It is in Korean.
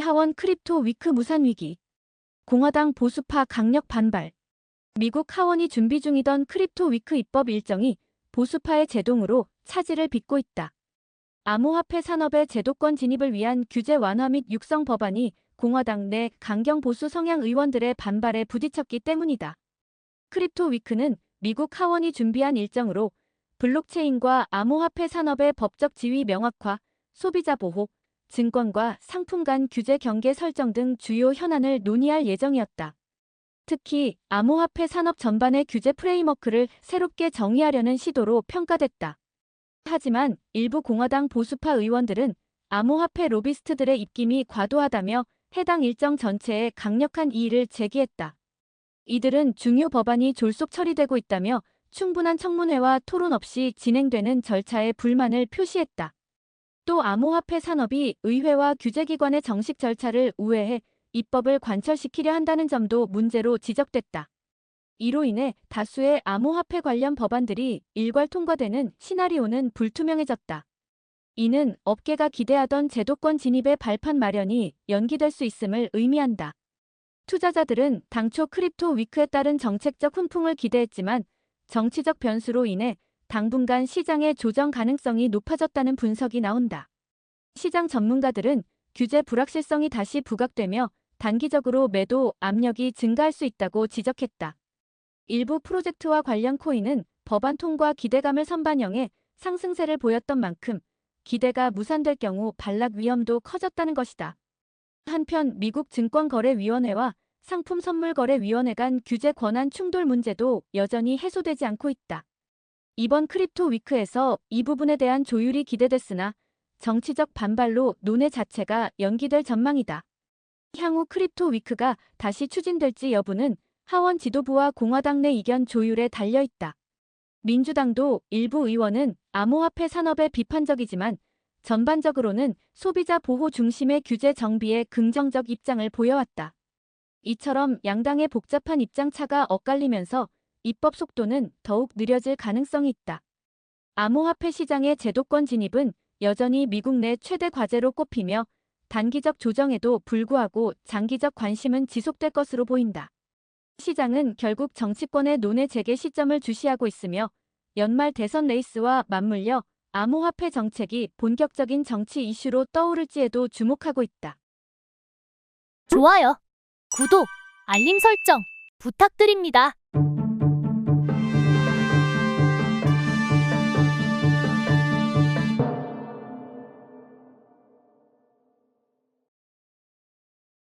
하원 크립토 위크 무산 위기. 공화당 보수파 강력 반발. 미국 하원이 준비 중이던 크립토 위크 입법 일정이 보수파의 제동으로 차질을 빚고 있다. 암호화폐 산업의 제도권 진입을 위한 규제 완화 및 육성 법안이 공화당 내 강경 보수 성향 의원들의 반발에 부딪혔기 때문이다. 크립토 위크는 미국 하원이 준비한 일정으로 블록체인과 암호화폐 산업의 법적 지위 명확화, 소비자 보호, 증권과 상품 간 규제 경계 설정 등 주요 현안을 논의할 예정이었다. 특히 암호화폐 산업 전반의 규제 프레임워크를 새롭게 정의하려는 시도로 평가됐다. 하지만 일부 공화당 보수파 의원들은 암호화폐 로비스트들의 입김이 과도하다며 해당 일정 전체에 강력한 이의를 제기했다. 이들은 중요 법안이 졸속 처리되고 있다며 충분한 청문회와 토론 없이 진행되는 절차에 불만을 표시했다. 또 암호화폐 산업이 의회와 규제기관의 정식 절차를 우회해 입법을 관철시키려 한다는 점도 문제로 지적됐다. 이로 인해 다수의 암호화폐 관련 법안들이 일괄 통과되는 시나리오는 불투명해졌다. 이는 업계가 기대하던 제도권 진입의 발판 마련이 연기될 수 있음을 의미한다. 투자자들은 당초 크립토 위크에 따른 정책적 훈풍을 기대했지만 정치적 변수로 인해 당분간 시장의 조정 가능성이 높아졌다는 분석이 나온다. 시장 전문가들은 규제 불확실성이 다시 부각되며 단기적으로 매도 압력이 증가할 수 있다고 지적했다. 일부 프로젝트와 관련 코인은 법안 통과 기대감을 선반영해 상승세를 보였던 만큼 기대가 무산될 경우 반락 위험도 커졌다는 것이다. 한편 미국 증권거래위원회와 상품선물거래위원회 간 규제 권한 충돌 문제도 여전히 해소되지 않고 있다. 이번 크립토 위크에서 이 부분에 대한 조율이 기대됐으나 정치적 반발로 논의 자체가 연기될 전망이다. 향후 크립토 위크가 다시 추진될지 여부는 하원 지도부와 공화당 내 이견 조율에 달려 있다. 민주당도 일부 의원은 암호화폐 산업에 비판적이지만 전반적으로는 소비자 보호 중심의 규제 정비에 긍정적 입장을 보여왔다. 이처럼 양당의 복잡한 입장차가 엇갈리면서 입법 속도는 더욱 느려질 가능성이 있다. 암호화폐 시장의 제도권 진입은 여전히 미국 내 최대 과제로 꼽히며 단기적 조정에도 불구하고 장기적 관심은 지속될 것으로 보인다. 시장은 결국 정치권의 논의 재개 시점을 주시하고 있으며 연말 대선 레이스와 맞물려 암호화폐 정책이 본격적인 정치 이슈로 떠오를지에도 주목하고 있다. 좋아요, 구독, 알림 설정 부탁드립니다.